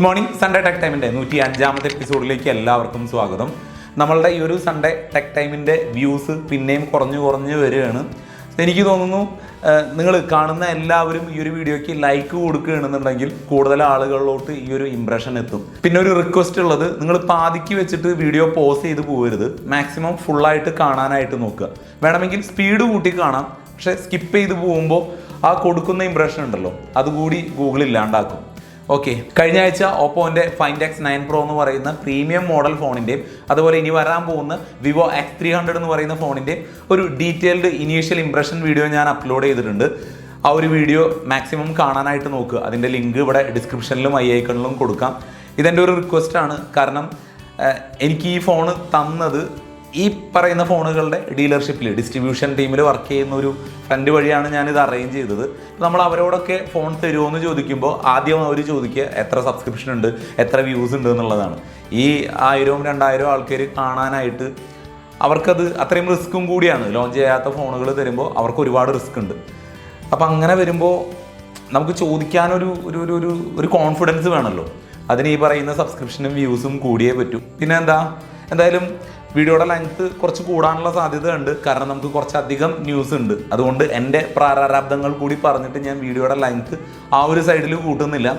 Good morning Sunday tech ടൈമിന്റെ നൂറ്റി അഞ്ചാമത്തെ എപ്പിസോഡിലേക്ക് എല്ലാവർക്കും സ്വാഗതം. നമ്മളുടെ ഈ ഒരു സൺഡേ ടെക് ടൈമിന്റെ വ്യൂസ് പിന്നെയും കുറഞ്ഞു കുറഞ്ഞു വരികയാണ്. എനിക്ക് തോന്നുന്നു നിങ്ങൾ കാണുന്ന എല്ലാവരും ഈ ഒരു വീഡിയോയ്ക്ക് ലൈക്ക് കൊടുക്കുകയാണെന്നുണ്ടെങ്കിൽ കൂടുതൽ ആളുകളിലോട്ട് ഈ ഒരു ഇമ്പ്രഷൻ എത്തും. പിന്നെ ഒരു റിക്വസ്റ്റ് ഉള്ളത് നിങ്ങൾ പാതിക്ക് വെച്ചിട്ട് വീഡിയോ പോസ് ചെയ്ത് പോകരുത്. മാക്സിമം ഫുള്ളായിട്ട് കാണാനായിട്ട് നോക്കുക. വേണമെങ്കിൽ സ്പീഡ് കൂട്ടി കാണാം. പക്ഷേ സ്കിപ്പ് ചെയ്ത് പോകുമ്പോൾ ആ കൊടുക്കുന്ന ഇമ്പ്രഷൻ ഉണ്ടല്ലോ അതുകൂടി ഗൂഗിൾ ഇല്ലാണ്ടാക്കും. ഓക്കെ കഴിഞ്ഞ ആഴ്ച ഓപ്പോന്റെ ഫൈൻഡ് എക്സ് നയൻ പ്രോ എന്ന് പറയുന്ന പ്രീമിയം മോഡൽ ഫോണിന്റെയും അതുപോലെ ഇനി വരാൻ പോകുന്ന വിവോ എക്സ് ത്രീ ഹൺഡ്രഡ് എന്ന് പറയുന്ന ഫോണിന്റെ ഒരു ഡീറ്റെയിൽഡ് ഇനീഷ്യൽ ഇംപ്രഷൻ വീഡിയോ ഞാൻ അപ്ലോഡ് ചെയ്തിട്ടുണ്ട്. ആ ഒരു വീഡിയോ മാക്സിമം കാണാനായിട്ട് നോക്കുക അതിന്റെ ലിങ്ക് ഇവിടെ ഡിസ്ക്രിപ്ഷനിലും ഐ ഐക്കണിലും കൊടുക്കാം. ഇതെന്റെ ഒരു റിക്വസ്റ്റാണ് കാരണം എനിക്ക് ഈ ഫോണ് തന്നത് ഈ പറയുന്ന ഫോണുകളുടെ ഡീലർഷിപ്പിൽ ഡിസ്ട്രിബ്യൂഷൻ ടീമിൽ വർക്ക് ചെയ്യുന്ന ഒരു ഫ്രണ്ട് വഴിയാണ് ഞാനിത് അറേഞ്ച് ചെയ്തത്. നമ്മൾ അവരോടൊക്കെ ഫോൺ തരുമോ എന്ന് ചോദിക്കുമ്പോൾ ആദ്യം അവർ ചോദിക്കുക എത്ര സബ്സ്ക്രിപ്ഷൻ ഉണ്ട് എത്ര വ്യൂസ് ഉണ്ട് എന്നുള്ളതാണ്. ഈ ആയിരവും രണ്ടായിരവും ആൾക്കാർ കാണാനായിട്ട് അവർക്കത് അത്രയും റിസ്ക്കും കൂടിയാണ്. ലോഞ്ച് ചെയ്യാത്ത ഫോണുകൾ തരുമ്പോൾ അവർക്ക് ഒരുപാട് റിസ്ക് ഉണ്ട്. അപ്പം അങ്ങനെ വരുമ്പോൾ നമുക്ക് ചോദിക്കാനൊരു ഒരു ഒരു ഒരു ഒരു കോൺഫിഡൻസ് വേണമല്ലോ അതിന് ഈ പറയുന്ന സബ്സ്ക്രിപ്ഷനും വ്യൂസും കൂടിയേ പറ്റൂ. പിന്നെ എന്താ എന്തായാലും വീഡിയോയുടെ ലെങ്ത് കുറച്ച് കൂടാനുള്ള സാധ്യത ഉണ്ട് കാരണം നമുക്ക് കുറച്ചധികം ന്യൂസ് ഉണ്ട്. അതുകൊണ്ട് എന്റെ പ്രാരാബ്ദങ്ങൾ കൂടി പറഞ്ഞിട്ട് ഞാൻ വീഡിയോയുടെ ലെങ്ത് ആ ഒരു സൈഡിൽ കൂട്ടുന്നില്ല.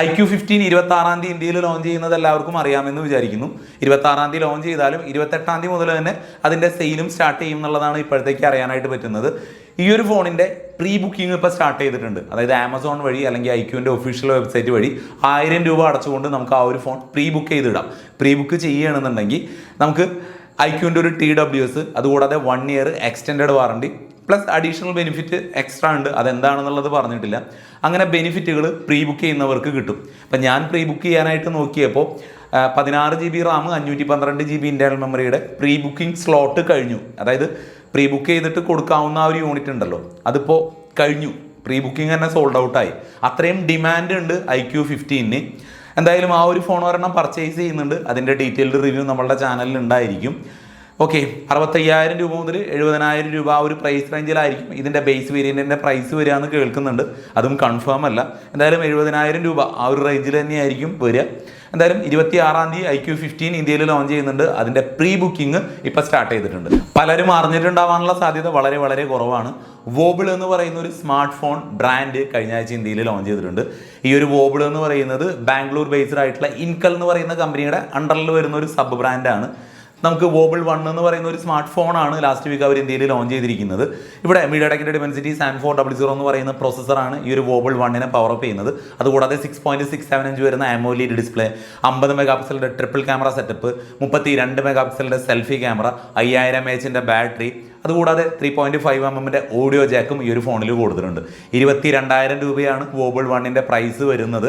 ഐ ക്യു ഫിഫ്റ്റീൻ ഇരുപത്തി ആറാം തീയതി ഇന്ത്യയിൽ ലോഞ്ച് ചെയ്യുന്നത് എല്ലാവർക്കും അറിയാമെന്ന് വിചാരിക്കുന്നു. ഇരുപത്തി ആറാം തീയതി ലോഞ്ച് ചെയ്താലും ഇരുപത്തെട്ടാം തീയതി മുതൽ തന്നെ അതിന്റെ സെയിലും സ്റ്റാർട്ട് ചെയ്യും എന്നുള്ളതാണ് ഇപ്പോഴത്തേക്ക് അറിയാനായിട്ട് പറ്റുന്നത്. ഈ ഒരു ഫോണിന്റെ പ്രീ ബുക്കിംഗ് ഇപ്പോൾ സ്റ്റാർട്ട് ചെയ്തിട്ടുണ്ട്. അതായത് ആമസോൺ വഴി അല്ലെങ്കിൽ ഐക്യുവിന്റെ ഒഫീഷ്യൽ വെബ്സൈറ്റ് വഴി ആയിരം രൂപ അടച്ചുകൊണ്ട് നമുക്ക് ആ ഒരു ഫോൺ പ്രീ ബുക്ക് ചെയ്തിടാം. പ്രീ ബുക്ക് ചെയ്യുകയാണെന്നുണ്ടെങ്കിൽ നമുക്ക് ഐക്യുവിന്റെ ഒരു ടി ഡബ്ല്യു എസ് അതുകൂടാതെ one year extend warranty plus additional benefit extra ഉണ്ട്. അതെന്താണെന്നുള്ളത് പറഞ്ഞിട്ടില്ല. അങ്ങനെ ബെനിഫിറ്റുകൾ പ്രീ ബുക്ക് ചെയ്യുന്നവർക്ക് കിട്ടും. അപ്പം ഞാൻ പ്രീ ബുക്ക് ചെയ്യാനായിട്ട് നോക്കിയപ്പോൾ പതിനാറ് ജി ബി റാം അഞ്ഞൂറ്റി പന്ത്രണ്ട് G B internal memory pre booking slot കഴിഞ്ഞു. അതായത് പ്രീ ബുക്ക് ചെയ്തിട്ട് കൊടുക്കാവുന്ന ആ ഒരു യൂണിറ്റ് ഉണ്ടല്ലോ. അതിപ്പോൾ കഴിഞ്ഞു. പ്രീ ബുക്കിംഗ് തന്നെ സോൾഡ് ഔട്ടായി അത്രയും ഡിമാൻഡ് ഉണ്ട് ഐ ക്യു ഫിഫ്റ്റീന് എന്തായാലും ആ ഒരു ഫോൺ ഒരെണ്ണം പർച്ചേസ് ചെയ്യുന്നുണ്ട്. അതിന്റെ ഡീറ്റെയിൽഡ് റിവ്യൂ നമ്മളുടെ ചാനലിൽ ഉണ്ടായിരിക്കും. ഓക്കെ അറുപത്തയ്യായിരം രൂപ മുതൽ എഴുപതിനായിരം രൂപ ആ ഒരു പ്രൈസ് റേഞ്ചിലായിരിക്കും ഇതിന്റെ ബേസ് വേരിയന്റിന്റെ പ്രൈസ് വരിക എന്ന് കേൾക്കുന്നുണ്ട്. അതും കൺഫേം അല്ല. എന്തായാലും എഴുപതിനായിരം രൂപ ആ ഒരു റേഞ്ചിൽ തന്നെയായിരിക്കും വരിക. എന്തായാലും ഇരുപത്തി ആറാം തീയതി ഐ ക്യു ഫിഫ്റ്റീൻ ഇന്ത്യയിൽ ലോഞ്ച് ചെയ്യുന്നുണ്ട്. അതിന്റെ പ്രീ ബുക്കിംഗ് ഇപ്പോൾ സ്റ്റാർട്ട് ചെയ്തിട്ടുണ്ട്. പലരും അറിഞ്ഞിട്ടുണ്ടാവാനുള്ള സാധ്യത വളരെ വളരെ കുറവാണ്. വോബിൾ എന്ന് പറയുന്ന ഒരു സ്മാർട്ട് ഫോൺ ബ്രാൻഡ് കഴിഞ്ഞ ആഴ്ച ഇന്ത്യയിൽ ലോഞ്ച് ചെയ്തിട്ടുണ്ട്. ഈ ഒരു വോബിൾ എന്ന് പറയുന്നത് ബാംഗ്ലൂർ ബേസ്ഡ് ആയിട്ടുള്ള ഇൻകൽ എന്ന് പറയുന്ന കമ്പനിയുടെ അണ്ടറിൽ വരുന്ന ഒരു സബ് ബ്രാൻഡാണ് നമുക്ക് വോബിൾ വൺ എന്ന് പറയുന്ന ഒരു സ്മാർട്ട് ഫോണാണ് ലാസ്റ്റ് വീക്ക് അവർ ഇന്ത്യയിൽ ലോഞ്ച് ചെയ്തിരിക്കുന്നത്. ഇവിടെ മീഡിയടെക്കിന്റെ ഡിമെൻസിറ്റി സാൻ ഫോർ ഡബിൾ സീറോ എന്ന് പറയുന്ന പ്രോസസ്സറാണ് ഈ ഒരു വോബിൾ വണ്ണിനെ പവർ അപ്പ് ചെയ്യുന്നത്. അതുകൂടാതെ six point six seven inch വരുന്ന ആമോലീഡ് ഡിസ്പ്ലേ അമ്പത് മെഗാ പിക്സലിന്റെ ട്രിപ്പിൾ ക്യാമറ സെറ്റപ്പ് മുപ്പത്തി രണ്ട് മെഗാ പിക്സലിന്റെ സെൽഫി ക്യാമറ അയ്യായിരം എച്ചിന്റെ ബാറ്ററി അതുകൂടാതെ ത്രീ പോയിന്റ് ഫൈവ് എം എമ്മിന്റെ ഓഡിയോ ജാക്കും ഈ ഒരു ഫോണിൽ കൊടുത്തിട്ടുണ്ട്. ഇരുപത്തി രണ്ടായിരം രൂപയാണ് വോബിൾ വണ്ണിന്റെ പ്രൈസ് വരുന്നത്.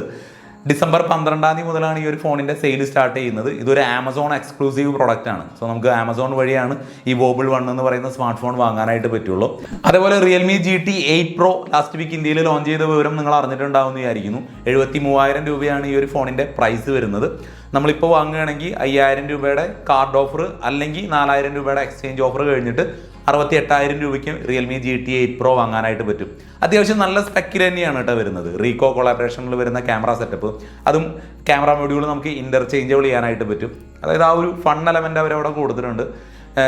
ഡിസംബർ പന്ത്രണ്ടാം തീയതി മുതലാണ് ഈ ഒരു ഫോണിന്റെ സെയിൽ സ്റ്റാർട്ട് ചെയ്യുന്നത്. ഇതൊരു ആമസോൺ എക്സ്ക്ലൂസീവ് പ്രോഡക്റ്റ് ആണ് സോ നമുക്ക് ആമസോൺ വഴിയാണ് ഈ വോബിൾ വൺ എന്ന് പറയുന്ന സ്മാർട്ട് ഫോൺ വാങ്ങാനായിട്ട് പറ്റുള്ളൂ. അതേപോലെ Realme G T eight pro last week ഇന്ത്യയിൽ ലോഞ്ച് ചെയ്ത വിവരം നിങ്ങൾ അറിഞ്ഞിട്ടുണ്ടാവും എന്ന് വിചാരിക്കുന്നു. എഴുപത്തി മൂവായിരം രൂപയാണ് ഈ ഒരു ഫോണിന്റെ പ്രൈസ് വരുന്നത്. നമ്മളിപ്പോൾ വാങ്ങുകയാണെങ്കിൽ അയ്യായിരം രൂപയുടെ കാർഡ് ഓഫർ അല്ലെങ്കിൽ നാലായിരം രൂപയുടെ എക്സ്ചേഞ്ച് ഓഫർ കഴിഞ്ഞിട്ട് അറുപത്തി എട്ടായിരം രൂപയ്ക്ക് Realme G T eight pro വാങ്ങാനായിട്ട് പറ്റും. അത്യാവശ്യം നല്ല സ്പെക്കിൽ തന്നെയാണ് കേട്ടോ വരുന്നത്. റീകോ കൊളാബറേഷനിൽ വരുന്ന ക്യാമറ സെറ്റപ്പ് അതും ക്യാമറ മൊഡ്യൂൾ നമുക്ക് ഇന്റർചേഞ്ചബിൾ ചെയ്യാനായിട്ട് പറ്റും. അതായത് ആ ഒരു ഫൺ എലമെന്റ് അവരവിടെ കൊടുത്തിട്ടുണ്ട്.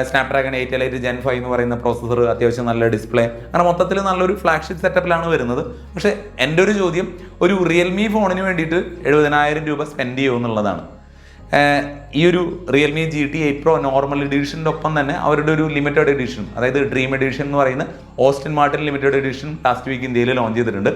Snapdragon eight eight gen five എന്ന് പറയുന്ന പ്രോസസ്സർ അത്യാവശ്യം നല്ല ഡിസ്പ്ലേ അങ്ങനെ മൊത്തത്തിൽ നല്ലൊരു ഫ്ലാഗ്ഷിപ്പ് സെറ്റപ്പിലാണ് വരുന്നത്. പക്ഷേ എന്റെ ഒരു ചോദ്യം ഒരു റിയൽമി ഫോണിന് വേണ്ടിയിട്ട് എഴുപതിനായിരം രൂപ സ്പെൻഡ് ചെയ്യുമെന്നുള്ളതാണ് ഈ ഒരു Realme G T eight pro normal എഡിഷന്റെ ഒപ്പം തന്നെ അവരുടെ ഒരു ലിമിറ്റഡ് എഡിഷൻ അതായത് ഡ്രീം എഡിഷൻ എന്ന് പറയുന്ന Aston Martin limited edition last week ഇന്ത്യയിൽ ലോഞ്ച് ചെയ്തിട്ടുണ്ട്.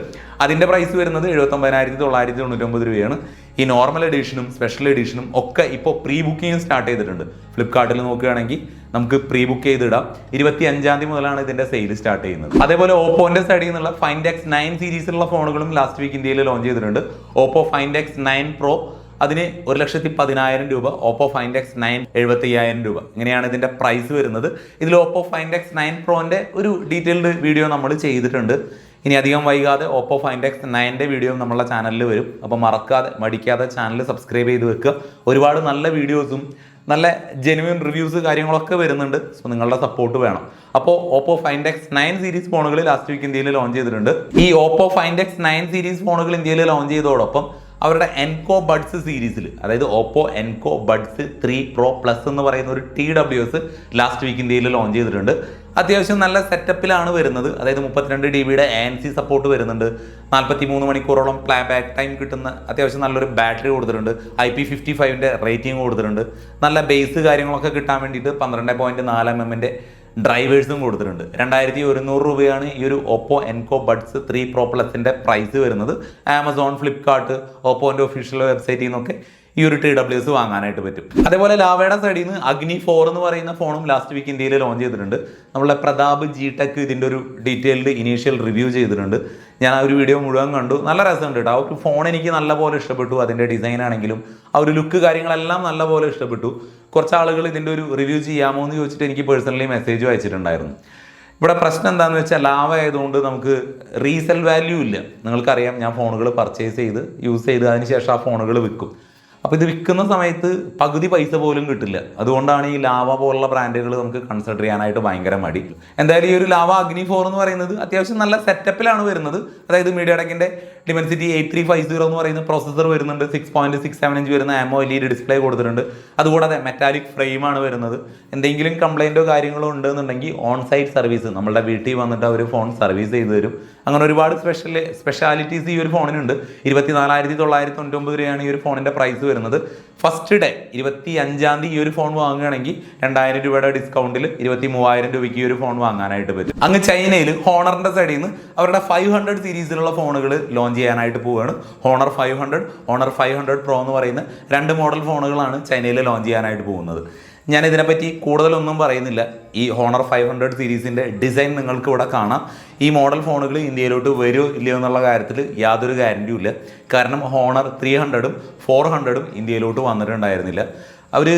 അതിന്റെ പ്രൈസ് വരുന്നത് എഴുപത്തൊമ്പതിനായിരത്തി തൊള്ളായിരത്തി തൊണ്ണൂറ്റൊമ്പത് രൂപയാണ്. ഈ നോർമൽ എഡിഷനും സ്പെഷ്യൽ എഡിഷനും ഒക്കെ ഇപ്പോൾ പ്രീ ബുക്കിംഗ് സ്റ്റാർട്ട് ചെയ്തിട്ടുണ്ട്. ഫ്ലിപ്കാർട്ടിൽ നോക്കുകയാണെങ്കിൽ നമുക്ക് പ്രീ ബുക്ക് ചെയ്തിടാം. ഇരുപത്തി അഞ്ചാം തീയതി മുതലാണ് ഇതിന്റെ സെയിൽ സ്റ്റാർട്ട് ചെയ്യുന്നത്. അതേപോലെ ഓപ്പോന്റെ സൈഡിൽ നിന്നുള്ള ഫൈൻഡ് എക്സ് നയൻ സീരീസിലുള്ള ഫോണുകളും ലാസ്റ്റ് വീക്ക് ഇന്ത്യയിൽ ലോഞ്ച് ചെയ്തിട്ടുണ്ട്. Oppo Find X nine pro അതിന് ഒരു ലക്ഷത്തി പതിനായിരം രൂപ ഓപ്പോ ഫൈൻഡെക്സ് നയൻ എഴുപത്തി അയ്യായിരം രൂപ. ഇങ്ങനെയാണ് ഇതിന്റെ പ്രൈസ് വരുന്നത്. ഇതിൽ ഓപ്പോ ഫൈൻഡെക്സ് നയൻ പ്രോന്റെ ഒരു ഡീറ്റെയിൽഡ് വീഡിയോ നമ്മൾ ചെയ്തിട്ടുണ്ട്. ഇനി അധികം വൈകാതെ ഓപ്പോ ഫൈൻഡെക്സ് നയന്റെ വീഡിയോ നമ്മളുടെ ചാനലിൽ വരും. അപ്പോൾ മറക്കാതെ മടിക്കാതെ ചാനൽ സബ്സ്ക്രൈബ് ചെയ്ത് വെക്കുക. ഒരുപാട് നല്ല വീഡിയോസും നല്ല ജെനുവിൻ റിവ്യൂസ് കാര്യങ്ങളൊക്കെ വരുന്നുണ്ട്. സോ നിങ്ങളുടെ സപ്പോർട്ട് വേണം. അപ്പോൾ Oppo find X nine series ഫോണുകൾ ലാസ്റ്റ് വീക്ക് ഇന്ത്യയിൽ ലോഞ്ച് ചെയ്തിട്ടുണ്ട്. ഈ ഓപ്പോ ഫൈൻഡെക്സ് നയൻ സീരീസ് ഫോണുകൾ ഇന്ത്യയിൽ ലോഞ്ച് ചെയ്തതോടൊപ്പം അവരുടെ എൻകോ ബഡ്സ് സീരീസിൽ അതായത് Oppo Enco Buds three pro plus എന്ന് പറയുന്ന ഒരു T W S last week ഇന്ത്യയിൽ ലോഞ്ച് ചെയ്തിട്ടുണ്ട്. അത്യാവശ്യം നല്ല സെറ്റപ്പിലാണ് വരുന്നത്. അതായത് മുപ്പത്തിരണ്ട് ഡി ബിയുടെ എൻ സി സപ്പോർട്ട് വരുന്നുണ്ട്. നാൽപ്പത്തി മൂന്ന് മണിക്കൂറോളം പ്ലാ ബാക്ക് ടൈം കിട്ടുന്ന അത്യാവശ്യം നല്ലൊരു ബാറ്ററി കൊടുത്തിട്ടുണ്ട്. ഐ പി ഫിഫ്റ്റി ഫൈവിന്റെ റേറ്റിംഗ് കൊടുത്തിട്ടുണ്ട്. നല്ല ബേസ് കാര്യങ്ങളൊക്കെ കിട്ടാൻ വേണ്ടിയിട്ട് പന്ത്രണ്ട് പോയിന്റ് നാല് എം എമ്മിന്റെ ഡ്രൈവേഴ്സും കൊടുത്തിട്ടുണ്ട്. രണ്ടായിരത്തി ഒരുന്നൂറ് രൂപയാണ് ഈ ഒരു Oppo Enco Buds three pro പ്ലസിന്റെ price വരുന്നത്. ആമസോൺ ഫ്ലിപ്കാർട്ട് ഓപ്പോന്റെ ഒഫീഷ്യൽ വെബ്സൈറ്റിൽ നിന്നൊക്കെ ഈ ഒരു ടി ഡബ്ല്യു എസ് വാങ്ങാനായിട്ട് പറ്റും. അതേപോലെ ലാവേഡ സൈഡിൽ നിന്ന് അഗ്നി ഫോർ എന്ന് പറയുന്ന ഫോണും ലാസ്റ്റ് വീക്ക് ഇന്ത്യയിൽ ലോഞ്ച് ചെയ്തിട്ടുണ്ട്. നമ്മളെ പ്രതാപ് ജി ടെക് ഇതിന്റെ ഒരു ഡീറ്റെയിൽഡ് ഇനീഷ്യൽ റിവ്യൂ ചെയ്തിട്ടുണ്ട്. ഞാൻ ആ ഒരു വീഡിയോ മുഴുവൻ കണ്ടു. നല്ല രസമുണ്ട് കേട്ടോ ആ ഒരു ഫോൺ എനിക്ക് നല്ല പോലെ ഇഷ്ടപ്പെട്ടു. അതിന്റെ ഡിസൈൻ ആണെങ്കിലും ആ ഒരു ലുക്ക് കാര്യങ്ങളെല്ലാം നല്ല പോലെ ഇഷ്ടപ്പെട്ടു. കുറച്ച് ആളുകൾ ഇതിന്റെ ഒരു റിവ്യൂ ചെയ്യാമോ എന്ന് ചോദിച്ചിട്ട് എനിക്ക് പേഴ്സണലി മെസ്സേജ് അയച്ചിട്ടുണ്ടായിരുന്നു. ഇവിടെ പ്രശ്നം എന്താണെന്ന് വെച്ചാൽ ലാഭ ആയതുകൊണ്ട് നമുക്ക് റീസെൽ വാല്യൂ ഇല്ല. നിങ്ങൾക്കറിയാം ഞാൻ ഫോണുകൾ പർച്ചേസ് ചെയ്ത് യൂസ് ചെയ്ത് അതിന് ശേഷം ആ ഫോണുകൾ വിൽക്കും. അപ്പോൾ ഇത് വിൽക്കുന്ന സമയത്ത് പകുതി പൈസ പോലും കിട്ടില്ല. അതുകൊണ്ടാണ് ഈ ലാവ പോലുള്ള ബ്രാൻഡുകൾ നമുക്ക് കൺസിഡർ ചെയ്യാനായിട്ട് ഭയങ്കര മടി. എന്തായാലും ഈ ഒരു ലാവ അഗ്നി ഫോർ എന്ന് പറയുന്നത് അത്യാവശ്യം നല്ല സെറ്റപ്പിലാണ് വരുന്നത്. അതായത് മീഡിയ ടെക്കിന്റെ Dimensity eight three five zero എന്ന് പറയുന്ന പ്രോസസ്സർ വരുന്നുണ്ട്. Six point six seven inch വരുന്ന ആമോ എൽ ഡിസ്പ്ലേ കൊടുത്തിട്ടുണ്ട്. അതുകൂടാതെ മെറ്റാലിക് ഫ്രെയിമാണ് വരുന്നത്. എന്തെങ്കിലും കംപ്ലൈന്റോ കാര്യങ്ങളോ ഉണ്ടെന്നുണ്ടെങ്കിൽ ഓൺ സൈറ്റ് സർവീസ് നമ്മളുടെ വീട്ടിൽ വന്നിട്ട് അവർ ഫോൺ സർവീസ് ചെയ്തു തരും. അങ്ങനെ ഒരുപാട് സ്പെഷ്യൽ സ്പെഷ്യാലിറ്റീസ് ഈ ഒരു ഫോണിനുണ്ട് ഇരുപത്തി നാലായിരത്തി തൊള്ളായിരത്തി തൊണ്ണൂറ്റൊമ്പത് രൂപയാണ് ഈ ഒരു ഫോണിന്റെ പ്രൈസ് വരുന്നത്. ഫസ്റ്റ് ഡേ ഇരുപത്തി അഞ്ചാം തീയതി ഈ ഒരു ഫോൺ വാങ്ങുകയാണെങ്കിൽ രണ്ടായിരം രൂപയുടെ ഡിസ്കൗണ്ടിൽ ഇരുപത്തി മൂവായിരം രൂപയ്ക്ക് ഈ ഒരു ഫോൺ വാങ്ങാനായിട്ട് പറ്റും. അങ്ങ് ചൈനയിൽ ഹോണറിന്റെ സൈഡിൽ നിന്ന് അവരുടെ ഫൈവ് ഹൺഡ്രഡ് സീരീസിലുള്ള ഫോണുകൾ ലോഞ്ച് ചെയ്യാനായിട്ട് പോവുകയാണ്. Honor five hundred Honor five hundred pro എന്ന് പറയുന്ന രണ്ട് മോഡൽ ഫോണുകളാണ് ചൈനയിൽ ലോഞ്ച് ചെയ്യാനായിട്ട് പോകുന്നത്. ഞാൻ ഇതിനെപ്പറ്റി കൂടുതലൊന്നും പറയുന്നില്ല. ഈ ഹോണർ ഫൈവ് ഹൺഡ്രഡ് സീരീസിന്റെ ഡിസൈൻ നിങ്ങൾക്ക് ഇവിടെ കാണാം. ഈ മോഡൽ ഫോണുകൾ ഇന്ത്യയിലോട്ട് വരുമോ ഇല്ലയോ എന്നുള്ള കാര്യത്തിൽ യാതൊരു ഗ്യാരന്റിയും ഇല്ല. കാരണം ഹോണർ ത്രീ ഹൺഡ്രഡും ഫോർ ഹൺഡ്രഡും ഇന്ത്യയിലോട്ട് വന്നിട്ടുണ്ടായിരുന്നില്ല. അവർ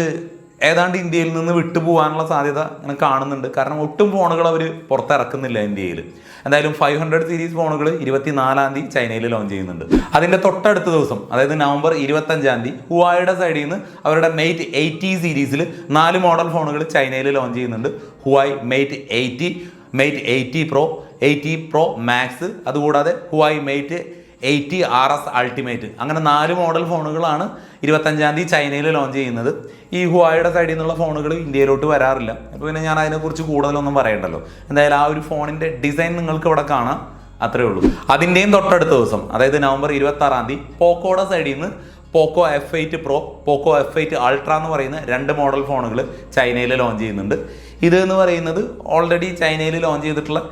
ഏതാണ്ട് ഇന്ത്യയിൽ നിന്ന് വിട്ടുപോകാനുള്ള സാധ്യത ഇങ്ങനെ കാണുന്നുണ്ട്. കാരണം ഒട്ടും ഫോണുകൾ അവർ പുറത്തിറക്കുന്നില്ല ഇന്ത്യയിൽ. എന്തായാലും ഫൈവ് ഹൺഡ്രഡ് സീരീസ് ഫോണുകൾ ഇരുപത്തിനാലാം തീയതി ചൈനയിൽ ലോഞ്ച് ചെയ്യുന്നുണ്ട്. അതിന്റെ തൊട്ടടുത്ത ദിവസം അതായത് നവംബർ ഇരുപത്തഞ്ചാം തീയതി ഹുവായുടെ സൈഡിൽ നിന്ന് അവരുടെ മെയ്റ്റ് എയ്റ്റി സീരീസിൽ നാല് മോഡൽ ഫോണുകൾ ചൈനയിൽ ലോഞ്ച് ചെയ്യുന്നുണ്ട്. Huawei Mate eighty Mate eighty pro eighty pro max അതുകൂടാതെ Huawei Mate eighty R S ultimate. അങ്ങനെ നാല് മോഡൽ ഫോണുകളാണ് ഇരുപത്തഞ്ചാം തീയതി ചൈനയിൽ ലോഞ്ച് ചെയ്യുന്നത്. ഈ ഹുവായുടെ സൈഡിൽ നിന്നുള്ള ഫോണുകൾ ഇന്ത്യയിലോട്ട് വരാറില്ല. അപ്പോൾ പിന്നെ ഞാൻ അതിനെക്കുറിച്ച് കൂടുതലൊന്നും പറയണ്ടല്ലോ. എന്തായാലും ആ ഒരു ഫോണിന്റെ ഡിസൈൻ നിങ്ങൾക്ക് ഇവിടെ കാണാം. അത്രേ ഉള്ളൂ. അതിന്റെയും തൊട്ടടുത്ത ദിവസം അതായത് നവംബർ ഇരുപത്തി ആറാം തീയതി പോക്കോയുടെ സൈഡിൽ നിന്ന് Poco F eight pro Poco F eight ultra എന്ന് പറയുന്ന രണ്ട് മോഡൽ ഫോണുകൾ ചൈനയിൽ ലോഞ്ച് ചെയ്യുന്നുണ്ട്. ഇത് എന്ന് പറയുന്നത് ഓൾറെഡി ചൈനയിൽ ലോഞ്ച് ചെയ്തിട്ടുള്ള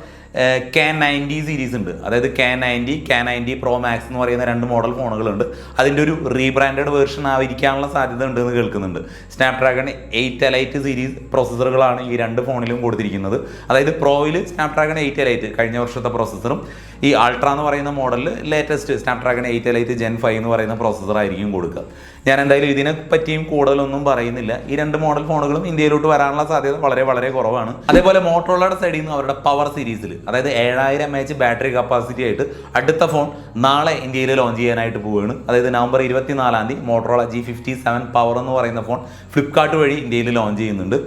കെ നയന്റി സീരീസ് ഉണ്ട്. അതായത് K ninety K ninety pro max എന്ന് പറയുന്ന രണ്ട് മോഡൽ ഫോണുകളുണ്ട് അതിന്റെ ഒരു റീബ്രാൻഡഡ് വേർഷൻ ആയിരിക്കാനുള്ള സാധ്യത ഉണ്ടെന്ന് കേൾക്കുന്നുണ്ട്. സ്നാപ്ഡ്രാഗൺ എയ്റ്റ് എലൈറ്റ് സീരീസ് പ്രോസസ്സറുകളാണ് ഈ രണ്ട് ഫോണിലും കൊടുത്തിരിക്കുന്നത്. അതായത് പ്രോയിൽ സ്നാപ്ഡ്രാഗൺ എയ്റ്റ് എലൈറ്റ് കഴിഞ്ഞ വർഷത്തെ പ്രോസസ്സറും ഈ അൾട്ര എന്ന് പറയുന്ന മോഡലിൽ latest Snapdragon eight elite gen five എന്ന് പറയുന്ന പ്രോസസ്സർ ആയിരിക്കും കൊടുക്കുക. ഞാൻ എന്തായാലും ഇതിനെ പറ്റിയും കൂടുതലൊന്നും പറയുന്നില്ല. ഈ രണ്ട് മോഡൽ ഫോണുകളും ഇന്ത്യയിലോട്ട് വരാനുള്ള സാധ്യത വളരെ വളരെ കുറവാണ്. അതേപോലെ മോട്ടോറോളയുടെ സൈഡിൽ നിന്ന് അവരുടെ പവർ സീരീസിൽ അതായത് ഏഴായിരം എച്ച് ബാറ്ററി കപ്പാസിറ്റി ആയിട്ട് അടുത്ത ഫോൺ നാളെ ഇന്ത്യയിൽ ലോഞ്ച് ചെയ്യാനായിട്ട് പോവുകയാണ്. അതായത് നവംബർ ഇരുപത്തിനാലാം തീയതി Motorola G fifty seven power എന്ന് പറയുന്ന ഫോൺ ഫ്ലിപ്കാർട്ട് വഴി ഇന്ത്യയിൽ ലോഞ്ച് ചെയ്യുന്നുണ്ട്.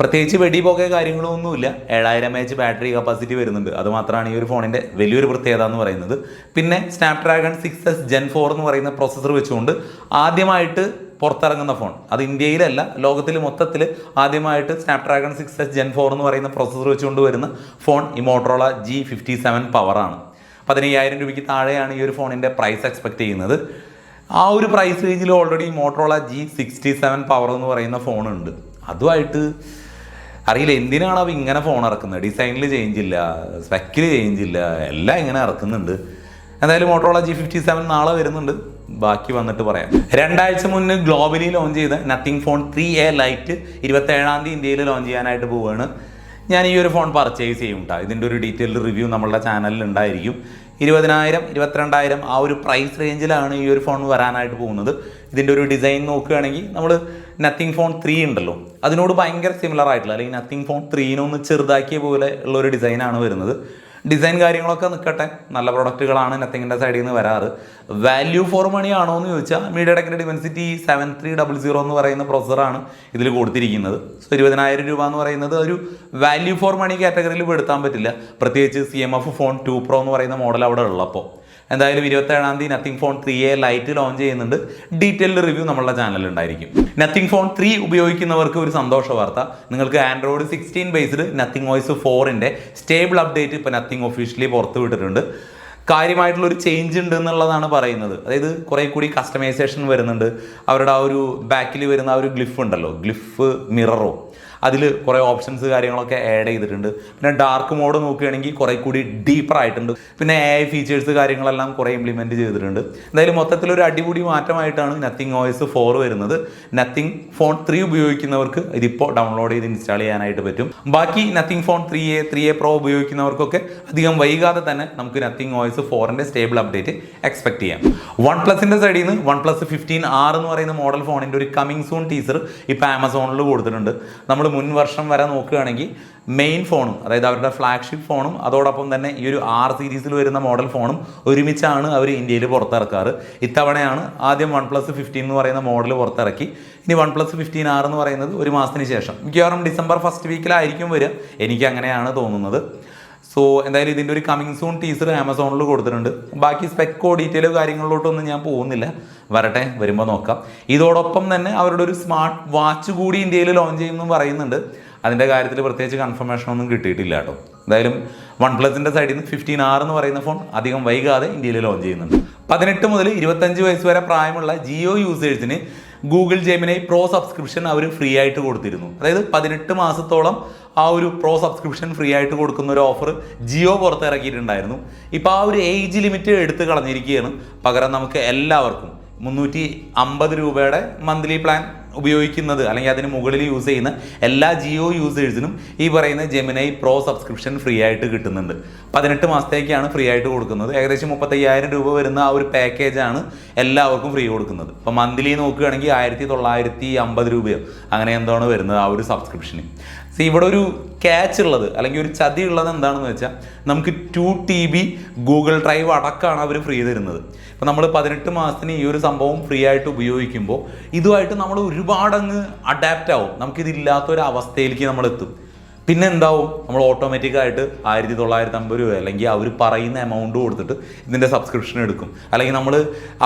പ്രത്യേകിച്ച് വെടിപോക്കെ കാര്യങ്ങളൊന്നുമില്ല ഏഴായിരം എച്ച് ബാറ്ററി കപ്പാസിറ്റി വരുന്നുണ്ട്. അതുമാത്രമാണ് ഈ ഒരു ഫോണിന്റെ വലിയൊരു പ്രത്യേകത എന്ന് പറയുന്നത്. പിന്നെ Snapdragon six S gen four എന്ന് പറയുന്ന പ്രോസസ്സർ വെച്ചുകൊണ്ട് ആദ്യമായിട്ട് പുറത്തിറങ്ങുന്ന ഫോൺ. അത് ഇന്ത്യയിലല്ല ലോകത്തിൽ മൊത്തത്തിൽ ആദ്യമായിട്ട് Snapdragon six S gen four എന്ന് പറയുന്ന പ്രോസസ്സർ വെച്ചുകൊണ്ട് വരുന്ന ഫോൺ ഈ മോട്ടറോള ജി ഫിഫ്റ്റി സെവൻ പവറാണ് പതിനയ്യായിരം രൂപയ്ക്ക് താഴെയാണ് ഈ ഒരു ഫോണിന്റെ പ്രൈസ് എക്സ്പെക്ട് ചെയ്യുന്നത്. ആ ഒരു പ്രൈസ് റേഞ്ചിൽ already Motorola G sixty seven power എന്ന് പറയുന്ന ഫോണുണ്ട് അതുമായിട്ട് അറിയില്ല എന്തിനാണ് അവ ഇങ്ങനെ ഫോൺ ഇറക്കുന്നത്? ഡിസൈനിൽ ചേഞ്ച് ഇല്ല സ്പെക്കിൽ ചേഞ്ച് ഇല്ല എല്ലാം ഇങ്ങനെ ഇറക്കുന്നുണ്ട്. എന്തായാലും മോട്ടോറോള ജി ഫിഫ്റ്റി സെവൻ നാളെ വരുന്നുണ്ട്. ബാക്കി വന്നിട്ട് പറയാം. രണ്ടാഴ്ച മുന്നേ ഗ്ലോബലി ലോഞ്ച് ചെയ്ത Nothing Phone three A lite ഇരുപത്തേഴാം തീയതി ഇന്ത്യയിൽ ലോഞ്ച് ചെയ്യാനായിട്ട് പോവുകയാണ് ഞാൻ ഈ ഒരു ഫോൺ പർച്ചേസ് ചെയ്യും കേട്ടോ ഇതിന്റെ ഒരു ഡീറ്റെയിൽഡ് റിവ്യൂ നമ്മളുടെ ചാനലിൽ ഉണ്ടായിരിക്കും. ഇരുപതിനായിരം ഇരുപത്തിരണ്ടായിരം ആ ഒരു പ്രൈസ് റേഞ്ചിലാണ് ഈ ഒരു ഫോൺ വരാനായിട്ട് പോകുന്നത്. ഇതിന്റെ ഒരു ഡിസൈൻ നോക്കുകയാണെങ്കിൽ നമ്മൾ നത്തിങ് ഫോൺ ത്രീ ഉണ്ടല്ലോ. അതിനോട് ഭയങ്കര സിമിലർ ആയിട്ടുള്ള അല്ലെങ്കിൽ നത്തിങ് ഫോൺ ത്രീനൊന്ന് ചെറുതാക്കിയ പോലെ ഉള്ള ഒരു ഡിസൈനാണ് വരുന്നത്. ഡിസൈൻ കാര്യങ്ങളൊക്കെ നിൽക്കട്ടെ നല്ല പ്രൊഡക്റ്റുകളാണ് നത്തിങ്ങിന്റെ സൈഡിൽ നിന്ന് വരാറ്. വാല്യൂ ഫോർ മണി ആണോ എന്ന് ചോദിച്ചാൽ മീഡിയ ടെക്കിന്റെ Dimensity seven three double zero എന്ന് പറയുന്ന പ്രോസസ്സറാണ് ഇതിൽ കൊടുത്തിരിക്കുന്നത്. സോ ഇരുപതിനായിരം രൂപ എന്ന് പറയുന്നത് ഒരു വാല്യൂ ഫോർ മണി കാറ്റഗറിയിൽ പെടുത്താൻ പറ്റില്ല. പ്രത്യേകിച്ച് C M F phone two pro എന്ന് പറയുന്ന മോഡൽ അവിടെ ഉള്ളപ്പോൾ എന്തായാലും ഇരുപത്തേഴാം തീയതി Nothing Phone three A lite launch ചെയ്യുന്നുണ്ട്. ഡീറ്റെയിൽഡ് റിവ്യൂ നമ്മളുടെ ചാനലിൽ ഉണ്ടായിരിക്കും. നത്തിങ് ഫോൺ ത്രീ ഉപയോഗിക്കുന്നവർക്ക് ഒരു സന്തോഷ വാർത്ത. നിങ്ങൾക്ക് Android sixteen based Nothing OS ഫോറിന്റെ സ്റ്റേബിൾ അപ്ഡേറ്റ് ഇപ്പോൾ നത്തിങ് ഒഫീഷ്യലി പുറത്തു വിട്ടിട്ടുണ്ട്. കാര്യമായിട്ടുള്ള ഒരു ചേഞ്ച് ഉണ്ട് എന്നുള്ളതാണ് പറയുന്നത്. അതായത് കുറേ കൂടി കസ്റ്റമൈസേഷൻ വരുന്നുണ്ട്. അവരുടെ ആ ഒരു ബാക്കിൽ വരുന്ന ആ ഒരു ഗ്ലിഫ് ഉണ്ടല്ലോ. ഗ്ലിഫ് മിററോ അതിൽ കുറേ ഓപ്ഷൻസ് കാര്യങ്ങളൊക്കെ ആഡ് ചെയ്തിട്ടുണ്ട്. പിന്നെ ഡാർക്ക് മോഡ് നോക്കുകയാണെങ്കിൽ കുറേ കൂടി ഡീപ്പർ ആയിട്ടുണ്ട്. പിന്നെ എ ഐ ഫീച്ചേഴ്സ് കാര്യങ്ങളെല്ലാം കുറേ ഇംപ്ലിമെന്റ് ചെയ്തിട്ടുണ്ട്. എന്തായാലും മൊത്തത്തിലൊരു അടിപൊളി മാറ്റമായിട്ടാണ് നത്തിങ് ഓയസ് ഫോർ വരുന്നത്. നത്തിങ് ഫോൺ ത്രീ ഉപയോഗിക്കുന്നവർക്ക് ഇതിപ്പോൾ ഡൗൺലോഡ് ചെയ്ത് ഇൻസ്റ്റാൾ ചെയ്യാനായിട്ട് പറ്റും. ബാക്കി Nothing Phone three A three A pro ഉപയോഗിക്കുന്നവർക്കൊക്കെ അധികം വൈകാതെ തന്നെ നമുക്ക് നത്തിങ് ഓയസ് ഫോറിന്റെ സ്റ്റേബിൾ അപ്ഡേറ്റ് എക്സ്പെക്ട് ചെയ്യാം. വൺ പ്ലസിന്റെ സൈഡിൽ നിന്ന് വൺ പ്ലസ് ഫിഫ്റ്റീൻ ആർ എന്ന് പറയുന്ന മോഡൽ ഫോണിന്റെ ഒരു കമ്മിങ് സൂൺ ടീസർ ഇപ്പോൾ ആമസോണിൽ കൊടുത്തിട്ടുണ്ട്. നമ്മൾ മുൻ വർഷം വരെ നോക്കുകയാണെങ്കിൽ മെയിൻ ഫോണും അതായത് അവരുടെ ഫ്ലാഗ്ഷിപ്പ് ഫോണും അതോടൊപ്പം തന്നെ ഈ ഒരു ആർ സീരീസിൽ വരുന്ന മോഡൽ ഫോണും ഒരുമിച്ചാണ് അവർ ഇന്ത്യയിൽ പുറത്തിറക്കാറ്. ഇത്തവണയാണ് ആദ്യം വൺ പ്ലസ് ഫിഫ്റ്റീൻ എന്ന് പറയുന്ന മോഡൽ പുറത്തിറക്കി. ഇനി വൺ പ്ലസ് ഫിഫ്റ്റീൻ ആർ എന്ന് പറയുന്നത് ഒരു മാസത്തിന് ശേഷം. മിക്കവാറും ഡിസംബർ ഫസ്റ്റ് വീക്കിലായിരിക്കും വരിക. എനിക്ക് അങ്ങനെയാണ് തോന്നുന്നത്. സോ എന്തായാലും ഇതിന്റെ ഒരു കമ്മിങ് സൂൺ ടീസർ ആമസോണിൽ കൊടുത്തിട്ടുണ്ട്. ബാക്കി സ്പെക്കോ ഡീറ്റെയിലോ കാര്യങ്ങളിലോട്ടൊന്നും ഞാൻ പോകുന്നില്ല. വരട്ടെ വരുമ്പോൾ നോക്കാം. ഇതോടൊപ്പം തന്നെ അവരുടെ ഒരു സ്മാർട്ട് വാച്ച് കൂടി ഇന്ത്യയിൽ ലോഞ്ച് ചെയ്യുമെന്നും പറയുന്നുണ്ട്. അതിന്റെ കാര്യത്തിൽ പ്രത്യേകിച്ച് കൺഫർമേഷൻ ഒന്നും കിട്ടിയിട്ടില്ല കേട്ടോ. എന്തായാലും വൺ പ്ലസിന്റെ സൈഡിൽ നിന്ന് ഫിഫ്റ്റീൻ ആർ എന്ന് പറയുന്ന ഫോൺ അധികം വൈകാതെ ഇന്ത്യയിൽ ലോഞ്ച് ചെയ്യുന്നുണ്ട്. പതിനെട്ട് മുതൽ ഇരുപത്തഞ്ച് വയസ്സ് വരെ പ്രായമുള്ള ജിയോ യൂസേഴ്സിന് ഗൂഗിൾ ജെമിനൈ പ്രോ സബ്സ്ക്രിപ്ഷൻ അവർ ഫ്രീ ആയിട്ട് കൊടുത്തിരുന്നു. അതായത് പതിനെട്ട് മാസത്തോളം ആ ഒരു പ്രോ സബ്സ്ക്രിപ്ഷൻ ഫ്രീ ആയിട്ട് കൊടുക്കുന്ന ഒരു ഓഫർ ജിയോ പുറത്തിറക്കിയിട്ടുണ്ടായിരുന്നു. ഇപ്പോൾ ആ ഒരു ഏജ് ലിമിറ്റ് എടുത്ത് കളഞ്ഞിരിക്കുകയാണ്. പകരം നമുക്ക് എല്ലാവർക്കും മുന്നൂറ്റി അമ്പത് രൂപയുടെ മന്ത്ലി പ്ലാൻ ഉപയോഗിക്കുന്നത് അല്ലെങ്കിൽ അതിന് മുകളിൽ യൂസ് ചെയ്യുന്ന എല്ലാ ജിയോ യൂസേഴ്സിനും ഈ പറയുന്ന ജെമിനൈ പ്രോ സബ്സ്ക്രിപ്ഷൻ ഫ്രീ ആയിട്ട് കിട്ടുന്നുണ്ട്. പതിനെട്ട് മാസത്തേക്കാണ് ഫ്രീ ആയിട്ട് കൊടുക്കുന്നത്. ഏകദേശം മുപ്പത്തയ്യായിരം രൂപ വരുന്ന ആ ഒരു പാക്കേജാണ് എല്ലാവർക്കും ഫ്രീ കൊടുക്കുന്നത്. ഇപ്പോൾ മന്ത്ലി നോക്കുകയാണെങ്കിൽ ആയിരത്തി തൊള്ളായിരത്തി അമ്പത് രൂപയോ അങ്ങനെ എന്താണ് വരുന്നത് ആ ഒരു സബ്സ്ക്രിപ്ഷന് സി ഇവിടെ ഒരു ക്യാച്ച് ഉള്ളത് അല്ലെങ്കിൽ ഒരു ചതി ഉള്ളത് എന്താണെന്ന് വെച്ചാൽ നമുക്ക് two T B Google drive അടക്കമാണ് അവർ ഫ്രീ തരുന്നത്. ഇപ്പം നമ്മൾ പതിനെട്ട് മാസത്തിന് ഈ ഒരു സംഭവം ഫ്രീ ആയിട്ട് ഉപയോഗിക്കുമ്പോൾ ഇതുമായിട്ട് നമ്മൾ ഒരുപാടങ്ങ് അഡാപ്റ്റ് ആവും. നമുക്കിതില്ലാത്ത ഒരു അവസ്ഥയിലേക്ക് നമ്മൾ എത്തും പിന്നെ എന്താവും നമ്മൾ ഓട്ടോമാറ്റിക്കായിട്ട് ആയിരത്തി തൊള്ളായിരത്തി അമ്പത് രൂപ അല്ലെങ്കിൽ അവർ പറയുന്ന എമൗണ്ട് കൊടുത്തിട്ട് ഇതിന്റെ സബ്സ്ക്രിപ്ഷൻ എടുക്കും. അല്ലെങ്കിൽ നമ്മൾ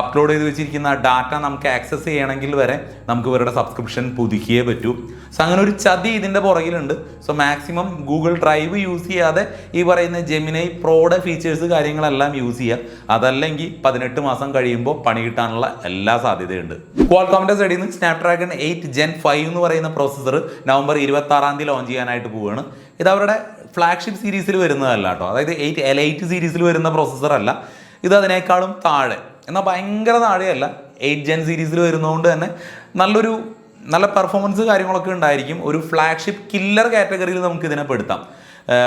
അപ്ലോഡ് ചെയ്ത് വെച്ചിരിക്കുന്ന ഡാറ്റ നമുക്ക് ആക്സസ് ചെയ്യണമെങ്കിൽ വരെ നമുക്ക് ഇവരുടെ സബ്സ്ക്രിപ്ഷൻ പുതുക്കിയേ പറ്റൂ. സോ അങ്ങനെ ഒരു ചതി ഇതിന്റെ പുറകിലുണ്ട്. So maximum Google drive use ചെയ്യാതെ ഈ പറയുന്ന ജെമിനൈ പ്രോയുടെ ഫീച്ചേഴ്സ് കാര്യങ്ങളെല്ലാം യൂസ് ചെയ്യുക അതല്ലെങ്കിൽ പതിനെട്ട് മാസം കഴിയുമ്പോൾ പണി കിട്ടാനുള്ള എല്ലാ സാധ്യതയുണ്ട്. ക്വാൾകോമിന്റെ സൈഡിൽ നിന്ന് സ്നാപ്ഡ്രാഗൺ എയ്റ്റ് ജെൻ ഫൈവ് എന്ന് പറയുന്ന പ്രോസസ്സർ നവംബർ ഇരുപത്തി ആറാം തീയതി ലോഞ്ച് ചെയ്യാനായിട്ട് പോവുകയാണ് ഇത് അവരുടെ ഫ്ലാഗ്ഷിപ്പ് സീരീസിൽ വരുന്നതല്ല കേട്ടോ അതായത് എയ്റ്റ് എൽ എയ്റ്റ് സീരീസിൽ വരുന്ന പ്രോസസ്സറല്ല ഇത് അതിനേക്കാളും താഴെ. എന്നാൽ ഭയങ്കര താഴെയല്ല. എയ്റ്റ് ജെൻ സീരീസിൽ വരുന്നതുകൊണ്ട് തന്നെ നല്ലൊരു നല്ല പെർഫോമൻസ് കാര്യങ്ങളൊക്കെ ഉണ്ടായിരിക്കും. ഒരു ഫ്ലാഗ്ഷിപ്പ് കില്ലർ കാറ്റഗറിയിൽ നമുക്ക് ഇതിനെ പെടുത്താം.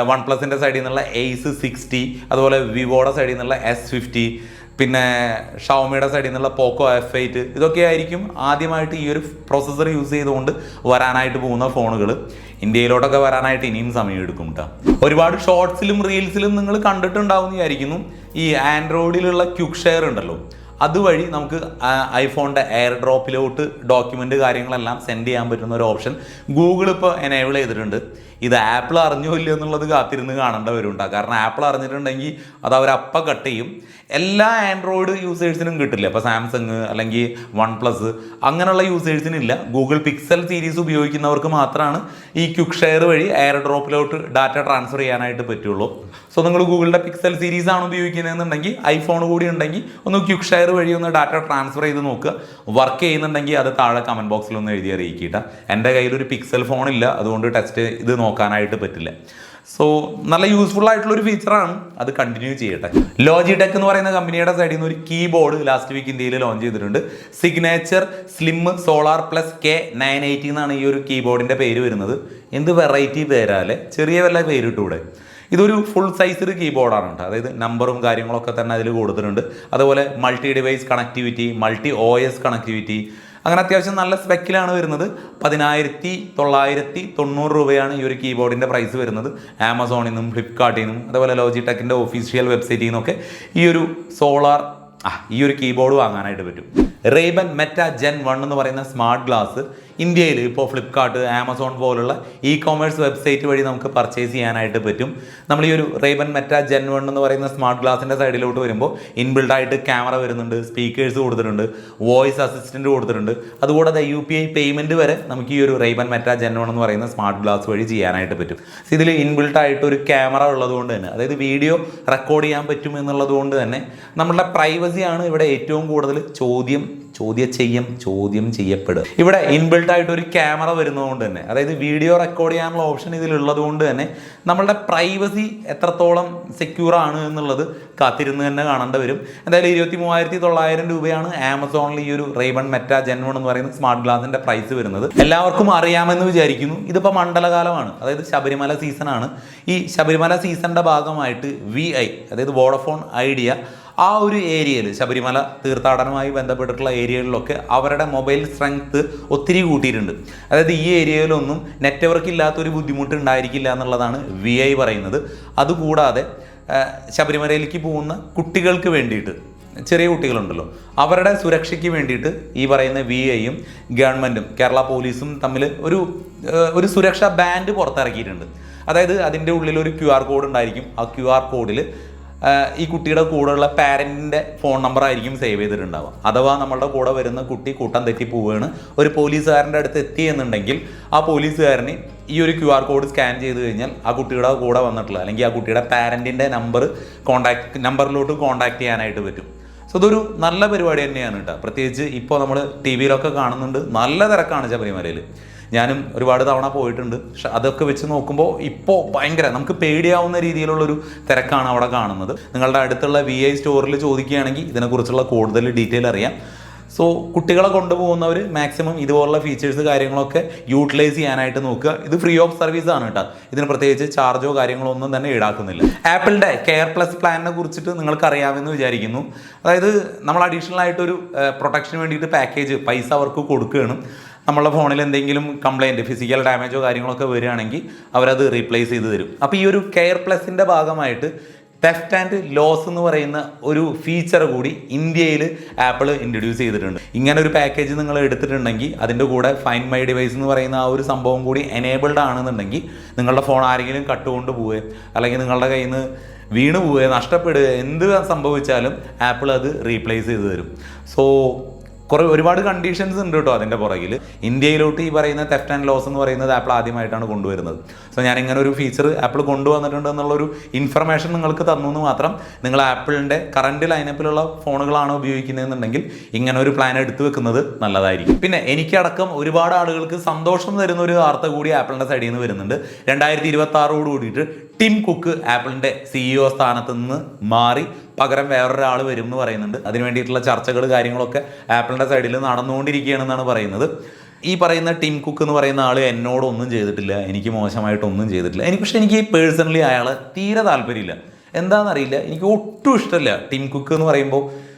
വൺ പ്ലസിന്റെ സൈഡിൽ നിന്നുള്ള എയ്സ് സിക്സ്റ്റി അതുപോലെ വിവോയുടെ സൈഡിൽ നിന്നുള്ള എസ് ഫിഫ്റ്റി പിന്നെ ഷവമിയുടെ സൈഡിൽ നിന്നുള്ള പോക്കോ എഫ് എയ്റ്റ് ഇതൊക്കെ ആയിരിക്കും ആദ്യമായിട്ട് ഈ ഒരു പ്രോസസ്സർ യൂസ് ചെയ്തുകൊണ്ട് വരാനായിട്ട് പോകുന്ന ഫോണുകൾ ഇന്ത്യയിലോട്ടൊക്കെ വരാനായിട്ട് ഇനിയും സമയം എടുക്കും കേട്ടോ ഒരുപാട് ഷോർട്സിലും റീൽസിലും നിങ്ങൾ കണ്ടിട്ടുണ്ടാവും വിചാരിക്കുന്നു ഈ ആൻഡ്രോയിഡിലുള്ള ക്യുക്ക് ഷെയർ ഉണ്ടല്ലോ. അതുവഴി നമുക്ക് ഐഫോണിന്റെ എയർ ഡ്രോപ്പിലോട്ട് ഡോക്യുമെന്റ് കാര്യങ്ങളെല്ലാം സെൻഡ് ചെയ്യാൻ പറ്റുന്ന ഒരു ഓപ്ഷൻ ഗൂഗിൾ ഇപ്പോൾ എനേബിൾ ചെയ്തിട്ടുണ്ട്. ഇത് ആപ്പിൾ അറിഞ്ഞോ ഇല്ല എന്നുള്ളത് കാത്തിരുന്ന് കാണേണ്ട വരുണ്ട. കാരണം ആപ്പിൾ അറിഞ്ഞിട്ടുണ്ടെങ്കിൽ അത് അവരപ്പ കട്ട് ചെയ്യും. എല്ലാ ആൻഡ്രോയിഡ് യൂസേഴ്സിനും കിട്ടില്ല. ഇപ്പോൾ സാംസങ് അല്ലെങ്കിൽ വൺ പ്ലസ് അങ്ങനെയുള്ള യൂസേഴ്സിനില്ല. ഗൂഗിൾ പിക്സൽ സീരീസ് ഉപയോഗിക്കുന്നവർക്ക് മാത്രമാണ് ഈ ക്യുക്ക് ഷെയർ വഴി എയർ ഡ്രോപ്പിലോട്ട് ഡാറ്റ ട്രാൻസ്ഫർ ചെയ്യാനായിട്ട് പറ്റുള്ളൂ. സോ നിങ്ങൾ ഗൂഗിളിന്റെ പിക്സൽ സീരീസ് ആണ് ഉപയോഗിക്കുന്നതെന്നുണ്ടെങ്കിൽ ഐഫോൺ കൂടി ഉണ്ടെങ്കിൽ ഒന്ന് ക്യുക്ക് ഷെയർ വഴി ഒന്ന് ഡാറ്റ ട്രാൻസ്ഫർ ചെയ്ത് നോക്കുക. വർക്ക് ചെയ്യുന്നുണ്ടെങ്കിൽ അത് താഴെ കമന്റ് ബോക്സിൽ ഒന്ന് എഴുതി അറിയിക്കുക എന്റെ കയ്യിൽ ഒരു പിക്സൽ ഫോൺ ഇല്ല. അതുകൊണ്ട് ടെസ്റ്റ് ഇത് നോക്കാനായിട്ട് പറ്റില്ല. സോ നല്ല യൂസ്ഫുൾ ആയിട്ടുള്ള ഒരു ഫീച്ചറാണ് അത് കണ്ടിന്യൂ ചെയ്യട്ടെ. ലോജി ടെക് എന്ന് പറയുന്ന കമ്പനിയുടെ സൈഡിൽ നിന്ന് ഒരു കീബോർഡ് ലാസ്റ്റ് വീക്ക് ഇന്ത്യയിൽ ലോഞ്ച് ചെയ്തിട്ടുണ്ട്. Signature slim solar plus K nine eighty എന്നാണ് ഈ ഒരു കീബോർഡിന്റെ പേര് വരുന്നത്. എന്ത് വെറൈറ്റി പേരാല്ലേ? ചെറിയ വല്ല പേരിട്ടൂടെ. ഇതൊരു ഫുൾ സൈസ് ഒരു കീബോർഡാണ് കേട്ടോ. അതായത് നമ്പറും കാര്യങ്ങളൊക്കെ തന്നെ അതിൽ കൊടുത്തിട്ടുണ്ട്. അതുപോലെ multi device connectivity multi O S connectivity അങ്ങനെ അത്യാവശ്യം നല്ല സ്പെക്കിലാണ് വരുന്നത്. പതിനായിരത്തി തൊള്ളായിരത്തി തൊണ്ണൂറ് രൂപയാണ് ഈ ഒരു കീബോർഡിന്റെ പ്രൈസ് വരുന്നത്. ആമസോണിൽ നിന്നും ഫ്ലിപ്കാർട്ടിൽ നിന്നും അതുപോലെ ലോജിടെക്കിന്റെ ഒഫീഷ്യൽ വെബ്സൈറ്റിൽ നിന്നൊക്കെ ഈ ഒരു സോളാർ ആ ഈ ഒരു കീബോർഡ് വാങ്ങാനായിട്ട് പറ്റും. റേബൻ മെറ്റ ജെൻ വൺ എന്ന് പറയുന്ന സ്മാർട്ട് ഗ്ലാസ് ഇന്ത്യയിൽ ഇപ്പോൾ ഫ്ലിപ്കാർട്ട് ആമസോൺ പോലുള്ള ഇ കോമേഴ്സ് വെബ്സൈറ്റ് വഴി നമുക്ക് പർച്ചേസ് ചെയ്യാനായിട്ട് പറ്റും. നമ്മൾ ഈ ഒരു റേബൻ മെറ്റ ജെൻ വൺ എന്ന് പറയുന്ന സ്മാർട്ട് ഗ്ലാസിന്റെ സൈഡിലോട്ട് വരുമ്പോൾ ഇൻബിൽഡ് ആയിട്ട് ക്യാമറ വരുന്നുണ്ട് സ്പീക്കേഴ്സ് കൊടുത്തിട്ടുണ്ട് വോയിസ് അസിസ്റ്റന്റ് കൊടുത്തിട്ടുണ്ട്. അതുകൂടാതെ യു പി ഐ പേയ്മെന്റ് വരെ നമുക്ക് ഈ ഒരു റേബൻ മെറ്റ ജെൻ വൺ എന്ന് പറയുന്ന സ്മാർട്ട് ഗ്ലാസ് വഴി ചെയ്യാനായിട്ട് പറ്റും. ഇതിൽ ഇൻബിൽട്ട് ആയിട്ട് ഒരു ക്യാമറ ഉള്ളതുകൊണ്ട് തന്നെ അതായത് വീഡിയോ റെക്കോർഡ് ചെയ്യാൻ പറ്റും എന്നുള്ളത് കൊണ്ട് തന്നെ നമ്മളുടെ പ്രൈവസിയാണ് ഇവിടെ ഏറ്റവും കൂടുതൽ ചോദ്യം ചോദ്യം ചെയ്യും ചോദ്യം ചെയ്യപ്പെടും. ഇവിടെ ഇൻബിൽട്ട് ആയിട്ട് ഒരു ക്യാമറ വരുന്നതുകൊണ്ട് തന്നെ അതായത് വീഡിയോ റെക്കോർഡ് ചെയ്യാനുള്ള ഓപ്ഷൻ ഇതിലുള്ളത് കൊണ്ട് തന്നെ നമ്മളുടെ പ്രൈവസി എത്രത്തോളം സെക്യൂർ ആണ് എന്നുള്ളത് കാത്തിരുന്ന് തന്നെ കാണേണ്ടി വരും. എന്തായാലും ഇരുപത്തി മൂവായിരത്തി തൊള്ളായിരം രൂപയാണ് ആമസോണിൽ ഈ ഒരു റേബൺ മെറ്റ ജെൻവൺ എന്ന് പറയുന്ന സ്മാർട്ട് ഗ്ലാസിന്റെ പ്രൈസ് വരുന്നത്. എല്ലാവർക്കും അറിയാമെന്ന് വിചാരിക്കുന്നു. ഇതിപ്പോൾ മണ്ഡലകാലമാണ്. അതായത് ശബരിമല സീസണാണ് ഈ ശബരിമല സീസണിന്റെ ഭാഗമായിട്ട് വി ഐ അതായത് വോഡഫോൺ ഐഡിയ ആ ഒരു ഏരിയയിൽ ശബരിമല തീർത്ഥാടനവുമായി ബന്ധപ്പെട്ടിട്ടുള്ള ഏരിയകളിലൊക്കെ അവരുടെ മൊബൈൽ സ്ട്രെങ്ത് ഒത്തിരി കൂട്ടിയിട്ടുണ്ട്. അതായത് ഈ ഏരിയയിലൊന്നും നെറ്റ്വർക്ക് ഇല്ലാത്തൊരു ബുദ്ധിമുട്ട് ഉണ്ടായിരിക്കില്ല എന്നുള്ളതാണ് വി ഐ പറയുന്നത്. അതുകൂടാതെ ശബരിമലയിലേക്ക് പോകുന്ന കുട്ടികൾക്ക് വേണ്ടിയിട്ട് ചെറിയ കുട്ടികളുണ്ടല്ലോ അവരുടെ സുരക്ഷയ്ക്ക് വേണ്ടിയിട്ട് ഈ പറയുന്ന വി ഐയും ഗവൺമെന്റും കേരള പോലീസും തമ്മിൽ ഒരു ഒരു സുരക്ഷാ ബാൻഡ് പുറത്തിറക്കിയിട്ടുണ്ട്. അതായത് അതിന്റെ ഉള്ളിൽ ഒരു ക്യു ആർ കോഡ് ഉണ്ടായിരിക്കും. ആ ക്യു ആർ കോഡിൽ ഈ കുട്ടിയുടെ കൂടെയുള്ള പാരന്റിന്റെ ഫോൺ നമ്പർ ആയിരിക്കും സേവ് ചെയ്തിട്ടുണ്ടാവുക. അഥവാ നമ്മളുടെ കൂടെ വരുന്ന കുട്ടി കൂട്ടം തെറ്റി പോവുകയാണ്. ഒരു പോലീസുകാരന്റെ അടുത്ത് എത്തി എന്നുണ്ടെങ്കിൽ ആ പോലീസുകാരന് ഈ ഒരു ക്യു ആർ കോഡ് സ്കാൻ ചെയ്ത് കഴിഞ്ഞാൽ ആ കുട്ടിയുടെ കൂടെ വന്നിട്ടുള്ള അല്ലെങ്കിൽ ആ കുട്ടിയുടെ പാരന്റിന്റെ നമ്പർ കോൺടാക്ട് നമ്പറിലോട്ട് കോൺടാക്ട് ചെയ്യാനായിട്ട് പറ്റും. സോ ഇതൊരു നല്ല പരിപാടി തന്നെയാണ് കേട്ടോ. പ്രത്യേകിച്ച് ഇപ്പോൾ നമ്മൾ ടി വിയിലൊക്കെ കാണുന്നുണ്ട്. നല്ല തിരക്കാണ് ശബരിമലയിൽ. ഞാനും ഒരുപാട് തവണ പോയിട്ടുണ്ട്. പക്ഷെ അതൊക്കെ വെച്ച് നോക്കുമ്പോൾ ഇപ്പോൾ ഭയങ്കര നമുക്ക് പേടിയാവുന്ന രീതിയിലുള്ളൊരു തിരക്കാണ് അവിടെ കാണുന്നത്. നിങ്ങളുടെ അടുത്തുള്ള വി ഐ സ്റ്റോറിൽ ചോദിക്കുകയാണെങ്കിൽ ഇതിനെക്കുറിച്ചുള്ള കൂടുതൽ ഡീറ്റെയിൽ അറിയാം. സോ കുട്ടികളെ കൊണ്ടുപോകുന്നവർ മാക്സിമം ഇതുപോലുള്ള ഫീച്ചേഴ്സ് കാര്യങ്ങളൊക്കെ യൂട്ടിലൈസ് ചെയ്യാനായിട്ട് നോക്കുക. ഇത് ഫ്രീ ഓഫ് സർവീസ് ആണ് കേട്ടോ. ഇതിന് പ്രത്യേകിച്ച് ചാർജോ കാര്യങ്ങളോ ഒന്നും തന്നെ ഈടാക്കുന്നില്ല. ആപ്പിളിന്റെ കെയർ പ്ലസ് പ്ലാനിനെ കുറിച്ചിട്ട് നിങ്ങൾക്ക് അറിയാമെന്ന് വിചാരിക്കുന്നു. അതായത് നമ്മൾ അഡീഷണൽ ആയിട്ടൊരു പ്രൊട്ടക്ഷന് വേണ്ടിയിട്ട് പാക്കേജ് പൈസ അവർക്ക് കൊടുക്കുകയാണ്. നമ്മളുടെ ഫോണിൽ എന്തെങ്കിലും കംപ്ലയിന്റ് ഫിസിക്കൽ ഡാമേജോ കാര്യങ്ങളൊക്കെ വരികയാണെങ്കിൽ അവരത് റീപ്ലേസ് ചെയ്ത് തരും. അപ്പോൾ ഈ ഒരു കെയർ പ്ലസിന്റെ ഭാഗമായിട്ട് തെഫ്റ്റ് ആൻഡ് ലോസ് എന്ന് പറയുന്ന ഒരു ഫീച്ചർ കൂടി ഇന്ത്യയിൽ ആപ്പിൾ ഇൻട്രൊഡ്യൂസ് ചെയ്തിട്ടുണ്ട്. ഇങ്ങനെ ഒരു പാക്കേജ് നിങ്ങൾ എടുത്തിട്ടുണ്ടെങ്കിൽ അതിന്റെ കൂടെ ഫൈൻ മൈ ഡിവൈസ് എന്ന് പറയുന്ന ആ ഒരു സംഭവം കൂടി എനേബിൾഡ് ആണെന്നുണ്ടെങ്കിൽ നിങ്ങളുടെ ഫോൺ ആരെങ്കിലും കട്ടുകൊണ്ട് പോവുകയോ അല്ലെങ്കിൽ നിങ്ങളുടെ കയ്യിൽ നിന്ന് വീണ് പോവുകയോ നഷ്ടപ്പെടുക എന്ത് സംഭവിച്ചാലും ആപ്പിൾ അത് റീപ്ലേസ് ചെയ്ത് തരും. സോ കുറേ ഒരുപാട് കണ്ടീഷൻസ് ഉണ്ട് കേട്ടോ അതിന്റെ പുറകിൽ ഇന്ത്യയിലോട്ട് ഈ പറയുന്ന തെഫ്റ്റ് ആൻഡ് ലോസ് എന്ന് പറയുന്നത് ആപ്പിൾ ആദ്യമായിട്ടാണ് കൊണ്ടുവരുന്നത്. സോ ഞാൻ ഇങ്ങനെ ഒരു ഫീച്ചർ ആപ്പിൾ കൊണ്ടുവന്നിട്ടുണ്ട് എന്നുള്ളൊരു ഇൻഫർമേഷൻ നിങ്ങൾക്ക് തന്നു എന്ന് മാത്രം നിങ്ങൾ ആപ്പിളിന്റെ കറണ്ട് ലൈനപ്പിലുള്ള ഫോണുകളാണ് ഉപയോഗിക്കുന്നതെന്നുണ്ടെങ്കിൽ ഇങ്ങനെ ഒരു പ്ലാൻ എടുത്തു വെക്കുന്നത് നല്ലതായിരിക്കും. പിന്നെ എനിക്കടക്കം ഒരുപാട് ആളുകൾക്ക് സന്തോഷം തരുന്ന ഒരു വാർത്ത കൂടി ആപ്പിളിന്റെ സൈഡിൽ നിന്ന് വരുന്നുണ്ട്. രണ്ടായിരത്തി ഇരുപത്തി ആറോട് കൂടിയിട്ട് ടിം കുക്ക് ആപ്പിളിന്റെ സിഇഒ സ്ഥാനത്ത് നിന്ന് മാറി പകരം വേറൊരാൾ വരും എന്ന് പറയുന്നുണ്ട്. അതിന് വേണ്ടിയിട്ടുള്ള ചർച്ചകൾ കാര്യങ്ങളൊക്കെ ആപ്പിളിന്റെ സൈഡിൽ നടന്നുകൊണ്ടിരിക്കുകയാണെന്നാണ് പറയുന്നത്. ഈ പറയുന്ന ടിം കുക്ക് എന്ന് പറയുന്ന ആൾ എന്നോടൊന്നും ചെയ്തിട്ടില്ല. എനിക്ക് മോശമായിട്ടൊന്നും ചെയ്തിട്ടില്ല. എനിക്ക് പക്ഷേ എനിക്ക് പേഴ്സണലി അയാൾ തീരെ താല്പര്യമില്ല. എന്താണെന്നറിയില്ല. എനിക്ക് ഒട്ടും ഇഷ്ടമല്ല ടിം കുക്ക് എന്ന് പറയുമ്പോൾ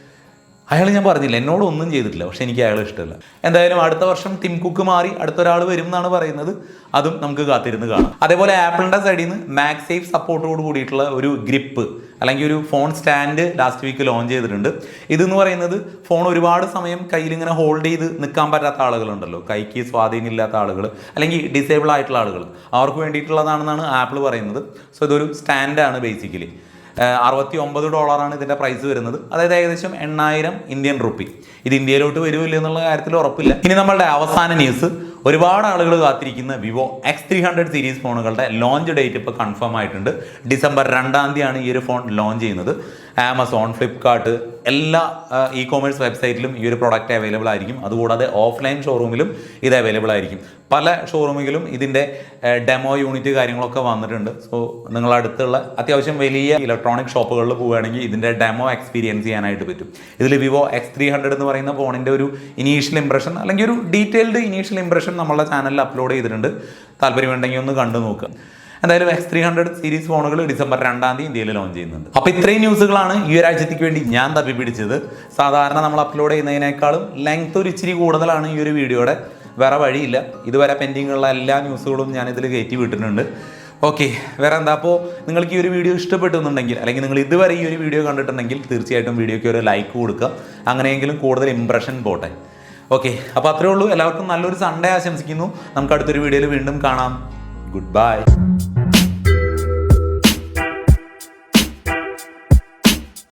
അയാൾ ഞാൻ പറഞ്ഞില്ല എന്നോട് ഒന്നും ചെയ്തിട്ടില്ല പക്ഷെ എനിക്ക് അയാളെ ഇഷ്ടമല്ല. എന്തായാലും അടുത്ത വർഷം ടിം കുക്ക് മാറി അടുത്തൊരാൾ വരും എന്നാണ് പറയുന്നത്. അതും നമുക്ക് കാത്തിരുന്ന് കാണാം. അതേപോലെ ആപ്പിളിന്റെ സൈഡിൽ നിന്ന് മാക് സേഫ് സപ്പോർട്ടോട് കൂടിയിട്ടുള്ള ഒരു ഗ്രിപ്പ് അല്ലെങ്കിൽ ഒരു phone stand last week launch ചെയ്തിട്ടുണ്ട്. ഇതെന്ന് പറയുന്നത് ഫോൺ ഒരുപാട് സമയം കയ്യിൽ ഇങ്ങനെ ഹോൾഡ് ചെയ്ത് നിൽക്കാൻ പറ്റാത്ത ആളുകളുണ്ടല്ലോ. കൈക്ക് സ്വാധീനമില്ലാത്ത ആളുകൾ അല്ലെങ്കിൽ ഡിസേബിൾ ആയിട്ടുള്ള ആളുകൾ അവർക്ക് വേണ്ടിയിട്ടുള്ളതാണെന്നാണ് ആപ്പിൾ പറയുന്നത്. സോ ഇതൊരു സ്റ്റാൻഡാണ് ബേസിക്കലി അറുപത്തി ഒമ്പത് ഡോളറാണ് ഇതിന്റെ പ്രൈസ് വരുന്നത്. അതായത് ഏകദേശം എണ്ണായിരം ഇന്ത്യൻ റുപ്പി ഇത് ഇന്ത്യയിലോട്ട് വരുമില്ല എന്നുള്ള കാര്യത്തിൽ ഉറപ്പില്ല. ഇനി നമ്മളുടെ അവസാന ന്യൂസ് ഒരുപാട് ആളുകൾ കാത്തിരിക്കുന്ന Vivo X three hundred series ഫോണുകളുടെ ലോഞ്ച് ഡേറ്റ് ഇപ്പോൾ കൺഫേം ആയിട്ടുണ്ട്. ഡിസംബർ രണ്ടാം തീയതിയാണ് ഈ ഒരു ഫോൺ ലോഞ്ച് ചെയ്യുന്നത്. ആമസോൺ ഫ്ലിപ്കാർട്ട് എല്ലാ ഇ കോമേഴ്സ് വെബ്സൈറ്റിലും ഈ ഒരു പ്രോഡക്റ്റ് അവൈലബിൾ ആയിരിക്കും. അതുകൂടാതെ ഓഫ്ലൈൻ ഷോറൂമിലും ഇത് അവൈലബിൾ ആയിരിക്കും. പല ഷോറൂമിലും ഇതിന്റെ ഡെമോ യൂണിറ്റ് കാര്യങ്ങളൊക്കെ വന്നിട്ടുണ്ട്. സോ നിങ്ങൾ അടുത്തുള്ള അത്യാവശ്യം വലിയ ഇലക്ട്രോണിക് ഷോപ്പുകളിൽ പോവുകയാണെങ്കിൽ ഇതിന്റെ ഡെമോ എക്സ്പീരിയൻസ് ചെയ്യാനായിട്ട് പറ്റും. ഇതിൽ വിവോ എക്സ് ത്രീ ഹൺഡ്രഡ് എന്ന് പറയുന്ന ഫോണിന്റെ ഒരു ഇനീഷ്യൽ ഇംപ്രഷൻ അല്ലെങ്കിൽ ഒരു ഡീറ്റെയിൽഡ് ഇനീഷ്യൽ ഇംപ്രഷൻ നമ്മളുടെ ചാനലിൽ അപ്ലോഡ് ചെയ്തിട്ടുണ്ട്. താല്പര്യമുണ്ടെങ്കിൽ ഒന്ന് കണ്ടു നോക്കുക എന്തായാലും എക്സ് ത്രീ ഹൺഡ്രഡ് സീരീസ് ഫോണുകൾ ഡിസംബർ രണ്ടാം തീയതി ഇന്ത്യയിൽ ലോഞ്ച് ചെയ്യുന്നുണ്ട്. അപ്പോൾ ഇത്രയും ന്യൂസുകളാണ് ഈ ഒരാഴ്ചത്തേക്ക് വേണ്ടി ഞാൻ തപ്പി പിടിച്ചത് സാധാരണ നമ്മൾ അപ്ലോഡ് ചെയ്യുന്നതിനേക്കാളും ലെങ്ത് ഒരു ഇച്ചിരി കൂടുതലാണ് ഈ ഒരു വീഡിയോയുടെ. വേറെ വഴിയില്ല. ഇതുവരെ പെൻഡിങ്ങുള്ള എല്ലാ ന്യൂസുകളും ഞാൻ ഇതിൽ കയറ്റി വിട്ടിട്ടുണ്ട്. ഓക്കെ വേറെ എന്താ? അപ്പോൾ നിങ്ങൾക്ക് ഈ ഒരു വീഡിയോ ഇഷ്ടപ്പെട്ടുന്നുണ്ടെങ്കിൽ അല്ലെങ്കിൽ നിങ്ങൾ ഇതുവരെ ഈ ഒരു വീഡിയോ കണ്ടിട്ടുണ്ടെങ്കിൽ തീർച്ചയായിട്ടും വീഡിയോയ്ക്ക് ഒരു ലൈക്ക് കൊടുക്കുക. അങ്ങനെയെങ്കിലും കൂടുതൽ ഇമ്പ്രഷൻ പോട്ടെ. ഓക്കെ അപ്പോൾ അത്രേ ഉള്ളൂ. എല്ലാവർക്കും നല്ലൊരു സൺഡേ ആശംസിക്കുന്നു. നമുക്ക് അടുത്തൊരു വീഡിയോയിൽ വീണ്ടും കാണാം. Good bye